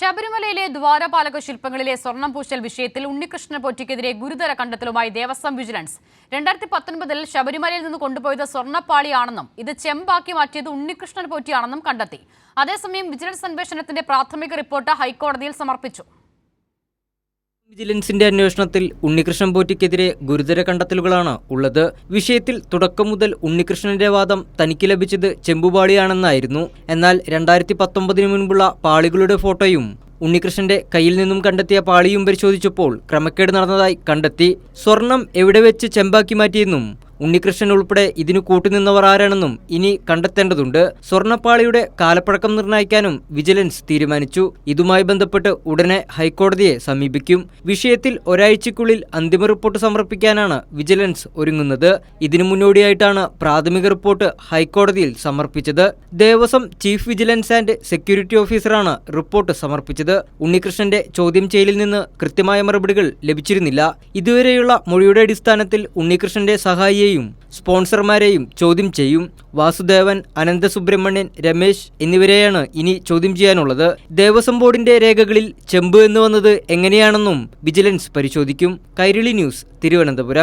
ശബരിമലയിലെ ദ്വാരപാലക ശില്പങ്ങളിലെ സ്വർണം പൂശൽ വിഷയത്തിൽ ഉണ്ണികൃഷ്ണ പൊറ്റിക്കെതിരെ ഗുരുതര കണ്ടെത്തലുമായി ദേവസ്വം വിജിലൻസ്. രണ്ടായിരത്തി പത്തൊൻപതിൽ ശബരിമലയിൽ നിന്ന് കൊണ്ടുപോയത് സ്വർണപ്പാളിയാണെന്നും ഇത് ചെമ്പാക്കി മാറ്റിയത് ഉണ്ണികൃഷ്ണൻ പൊറ്റിയാണെന്നും കണ്ടെത്തി. അതേസമയം വിജിലൻസ് അന്വേഷണത്തിന്റെ പ്രാഥമിക റിപ്പോർട്ട് ഹൈക്കോടതിയിൽ സമർപ്പിച്ചു. വിജിലൻസിന്റെ അന്വേഷണത്തിൽ ഉണ്ണികൃഷ്ണൻ പോറ്റിക്കെതിരെ ഗുരുതര കണ്ടെത്തലുകളാണ് ഉള്ളത്. വിഷയത്തിൽ തുടക്കം മുതൽ ഉണ്ണികൃഷ്ണന്റെ വാദം തനിക്ക് ലഭിച്ചത് ചെമ്പുപാളിയാണെന്നായിരുന്നു. എന്നാൽ രണ്ടായിരത്തി പത്തൊമ്പതിനു മുൻപുള്ള പാളികളുടെ ഫോട്ടോയും ഉണ്ണികൃഷ്ണന്റെ കയ്യിൽ നിന്നും കണ്ടെത്തിയ പാളിയും പരിശോധിച്ചപ്പോൾ ക്രമക്കേട് നടന്നതായി കണ്ടെത്തി. സ്വർണം എവിടെ വെച്ച് ചെമ്പാക്കി മാറ്റിയെന്നും ഉണ്ണികൃഷ്ണൻ ഉൾപ്പെടെ ഇതിനു കൂട്ടുനിന്നവർ ആരാണെന്നും ഇനി കണ്ടെത്തേണ്ടതുണ്ട്. സ്വർണപ്പാളിയുടെ കാലപ്പഴക്കം നിർണയിക്കാനും വിജിലൻസ് തീരുമാനിച്ചു. ഇതുമായി ബന്ധപ്പെട്ട് ഉടനെ ഹൈക്കോടതിയെ സമീപിക്കും. വിഷയത്തിൽ ഒരാഴ്ചയ്ക്കുള്ളിൽ അന്തിമ റിപ്പോർട്ട് സമർപ്പിക്കാനാണ് വിജിലൻസ് ഒരുങ്ങുന്നത്. ഇതിനു മുന്നോടിയായിട്ടാണ് പ്രാഥമിക റിപ്പോർട്ട് ഹൈക്കോടതിയിൽ സമർപ്പിച്ചത്. Devaswom chief vigilance and security ഓഫീസറാണ് റിപ്പോർട്ട് സമർപ്പിച്ചത്. ഉണ്ണികൃഷ്ണന്റെ ചോദ്യം ചെയ്യലിൽ നിന്ന് കൃത്യമായ മറുപടികൾ ലഭിച്ചിരുന്നില്ല. ഇതുവരെയുള്ള മൊഴിയുടെ അടിസ്ഥാനത്തിൽ ഉണ്ണികൃഷ്ണന്റെ സഹായിയെയും സ്പോൺസർമാരെയും ചോദ്യം ചെയ്യും. വാസുദേവൻ അനന്തസുബ്രഹ്മണ്യൻ രമേശ് എന്നിവരെയാണ് ഇനി ചോദ്യം ചെയ്യാനുള്ളത്. ദേവസ്വം ബോർഡിന്റെ രേഖകളിൽ ചെമ്പ് എന്ന് വന്നത് എങ്ങനെയാണെന്നും വിജിലൻസ് പരിശോധിക്കും. കൈരളി ന്യൂസ് തിരുവനന്തപുരം.